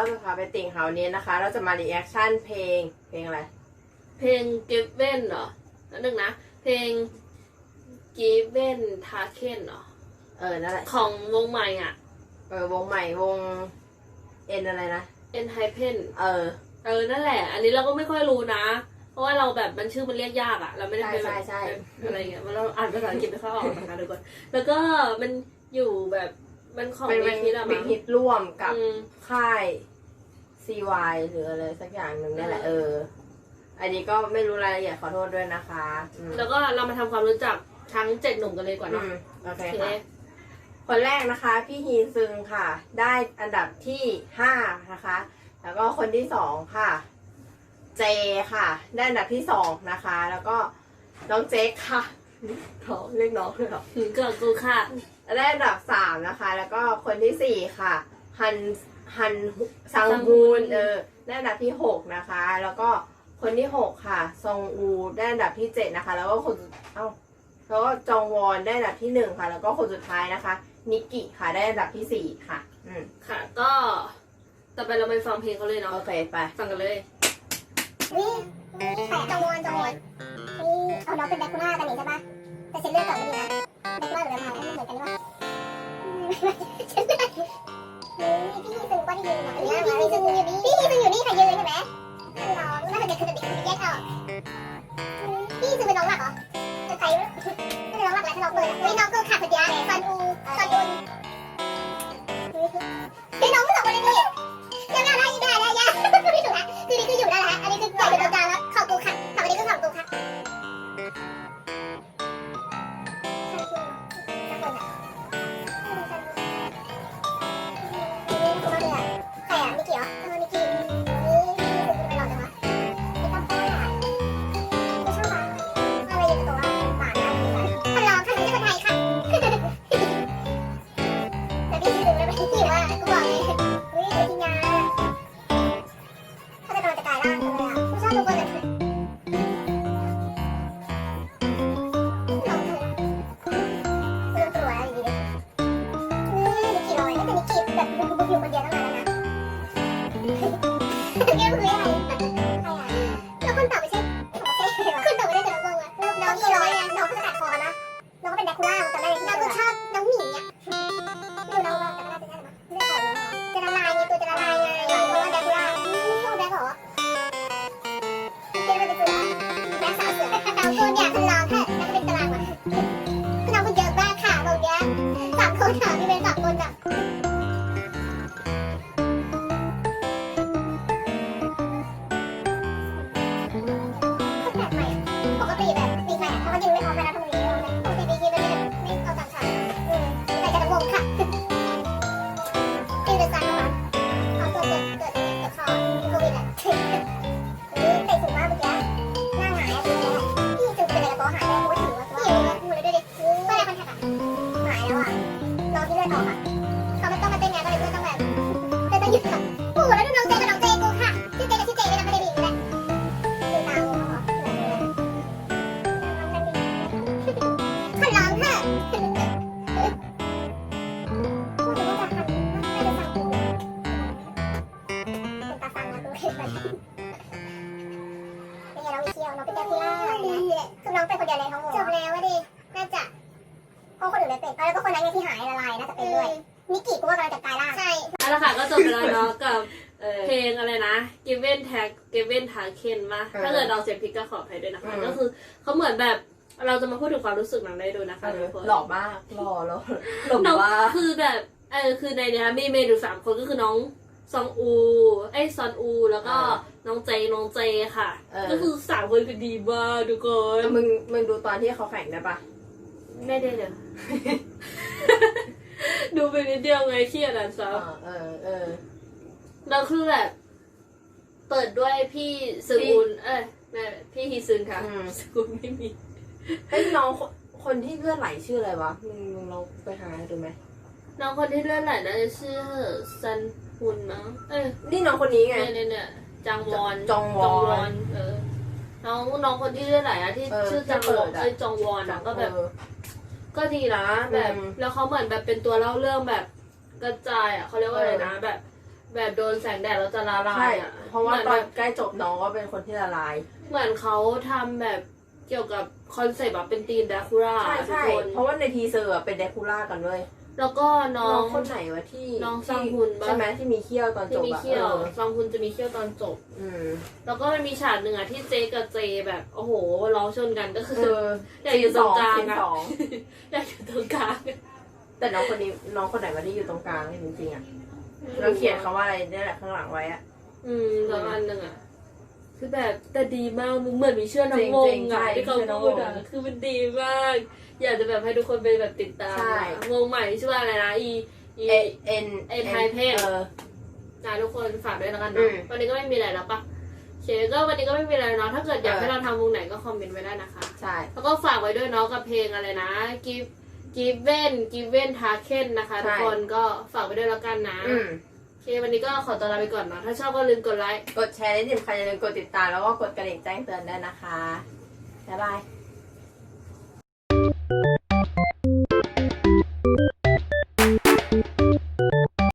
ก็จะพาไปติ่งเฮานี้นะคะ เราจะมารีแอคชั่นเพลงเพลงอะไร เพลง Given เหรอแล้วหนึ่งนะ เพลง Given t a k e n เหรอ เออ นั่นแหละ ของวงใหม่อะ เออ วงใหม่วงเอ็นอะไรนะ e n h y p e n เออ เออ นั่นแหละ อันนี้เราก็ไม่ค่อยรู้นะ เพราะว่าเราแบบมันชื่อมันเรียกยากอะเราไม่ได้เป็นใช่แบบใช่ใช่อะไรเงี้ยมันเราอ่านภาษาอังกฤษไม่ค่อยออกนะคะทุกคนแล้วก็มันอยู่แบบมันของเป็นเวเป็นทีอะบิ๊มั้กงฮิตร่วมกับอืมค่าย CY หรืออะไรสักอย่างหนึ่งนี่แหละเออ อันนี้ก็ไม่รู้รายละเอียดขอโทษด้วยนะคะอืมแล้วก็เรามาทำความรู้จักทั้งเจ็ดหนุ่มกันเลยดีกว่าอืเนาะมโอเคโอเค ค่ะ คนแรกนะคะ พี่ฮีซึงค่ะ ได้อันดับที่ห้านะคะ แล้วก็คนที่สองค่ะ เจค่ะ ได้อันดับที่สองนะคะ แล้วก็น้องเจ๊กค่ะน้องเรียกน้องเลยเหรอเกิดกูค่ะ ได้อันดับสามนะคะ แล้วก็คนที่สี่ค่ะฮัน ฮันซังซังบูบูนนเออได้อันดับที่หกนะคะ แล้วก็คนที่หกค่ะ ซองอูได้อันดับที่เจ็ดนะคะ แล้วก็คนสุดเอ้าแล้วก็จองวอนได้อันดับที่หนึ่งค่ะ แล้วก็คนสุดท้ายนะคะ นิกกิค่ะได้อันดับที่สี่ค่ะ อืมค่ะ ก็ต่อไปเราไปฟังเพลงเขาเลยเนาะโอเคไปฟังกันเลยนี่แต่จงวนจงวนนี่เอาน้องเป็นแบคคูน่ากันนี่ใช่ปะแต่เส้นเลือดก่อนไม่ดีนะแบคคูน่าหรือ อกแล้วถ้าน้องเปิดไม่น้องก็ขาดพอดีซันอูซันอุ น้องก็ชอบน้องหมีอะไม่รู้น้องว่าแต่ก็น่าจะ เจ๊ ที่เลือดออกอะเขาไม่ต้องมาเต้นไงก็เลยเลือดต้องแบบเต้นต้องหยุดอะโอ้โหแล้วดูน้องเจกับน้องเจกูค่ะชื่อเจกับชื่อเจไม่ต้องไม่ได้บีบเลยดูตาโง่เหรอขันร้องเถอะพูดถึงว่าจะขันไม่ได้สั่งกูเป็นตาฟังนะกูคือแบบเป็นไงน้องมีเที่ยวน้องเป็นแดคูล่าคือน้องเป็นคนเดียวในท้องหมจบแล้วอะดิน่าจะ เพราะคนอื่นไม่เป็นแล้วก็คนนั้นไงที่หายละลายน่าจะเป็นด้วยนิกกี้กูว่ากำลังจะกลายร่างใช่เอาละค่ะก็จบไปแล้วเนาะกับเออเพลงอะไรนะ Given Tag Given t a k e n มาเออถ้าเกิดเราเสียงผิดก็ขออภัยด้วยนะคะอืมก็คือเขาเหมือนแบบเราจะมาพูดถึงความรู้สึกหนังได้ดูนะคะเอทุอกคนหล่อมากหล่อแล้วหล่อน้องมากคือแบบเออคือในเนี้ยมีเมนูสามคนก็คือน้องซองอูไอยซอนอู แล้วก็น้องเจน้องเจค่ะเออก็คือสามคนคือดีมากทุกคนมึงมึงดูตอนที่เขาแข่งได้ปะไม่ได้เลย ดูไปนิดเดียวไงเครียดอะซับเออเออแล้วคือแบบ เปิดด้วยพี่ซึงอุนเอ้ยไม่พี่ฮีซึนค่ะอืมซึงอุนไม่มีเฮ้ยน้องคนคนที่เลือดไหลชื่ออะไรวะมึงมึงลองไปหาดูไหมน้องคนที่เลื่อนไหลน่าจะชื่อซันฮุนมั้งเอ้ยนี่น้องคนนี้ไงเนี่ยเนี่ยเนี่ยจางวอนจองวอนเออน้องน้องคนที่เลื่อนไหลอะที่เออชื่อจางวอนที่เปิดอะเอ้ยจองวอนอะก็แบบเออ ก็ดีนะแบบอืม แล้วเขาเหมือนแบบเป็นตัวเล่าเรื่องแบบกระจายอะเขาเรียกว่าอะไรนะแบบ แบบโดนแสงแดดแล้วจะละลาใช่ยอะเพราะว่าหมืตอนแบบใกล้จบน้องก็เป็นคนที่ละลาย เหมือนเขาทำแบบเกี่ยวกับคอนเซปต์แบบเป็นตีมดราคูล่าใช่ทุกใช่คน เพราะว่าในทีเซอร์อะเป็นเดคูล่ากันเลย แล้วก็น้น้อองงคนไหนวะที่น้องที่ซังฮุนปะ ใช่ไหมที่มีเขี้ยวตอนจที่บมีอะเขี้ยวออซองคุณจะมีเขี้ยวตอนจบ อืมแล้วก็มันมีฉากหนึ่งอะที่เจกับเจแบบโอ้โหร้องชนกันก็คือ เอออยากอยู่ตรงกลางซีนอะสองอยากอยู่ตรงกลางแต่น้องคนนี้น้องคนไหนมาที่อยู่ตรงกลางจริงๆอะแล้วเขียนคำว่าอะไรเนี่ยแหละข้างหลังไว้อะอืมประมาณหนึ่งอะ คือแบบแต่ดีมากมึงเหมือนมีเชื่อน้องวจริงงๆอะใช่ที่เขาเชื่อน้องพูวดงอะคือมันดีมาก อยากจะแบบให้ทุกคนไปแบบติดตามใช่อะวงใหม่ชื่อว่าอะไรนะอีอีเอเอ็นเอ็นไฮเพนเออนะทุกคนฝากด้วยแล้วกันอืเนาะมวันนี้ก็ไม่มีอะไรแล้วปะโอเคก็วันนี้ก็ไม่มีอะไรเนาะถ้าเกิดอยากเออให้เราทำวงไหนก็คอมเมนต์ไว้ได้นะคะใช่แล้วก็ฝากไว้ด้วยเนาะกับเพลงอะไรนะ give given given taken นะคะทุกคนก็ฝากไว้ด้วยแล้วกันนะอืมโอ เควันนี้ก็ขอตัวลาไปก่อนเนาะถ้าชอบก็ลืมกดไลค์ กดแชร์และที่สำคัญอย่าลืมกดติดตามแล้วก็กดกระดิ่งแจ้งเตือนด้วยนะคะ บ๊ายบาย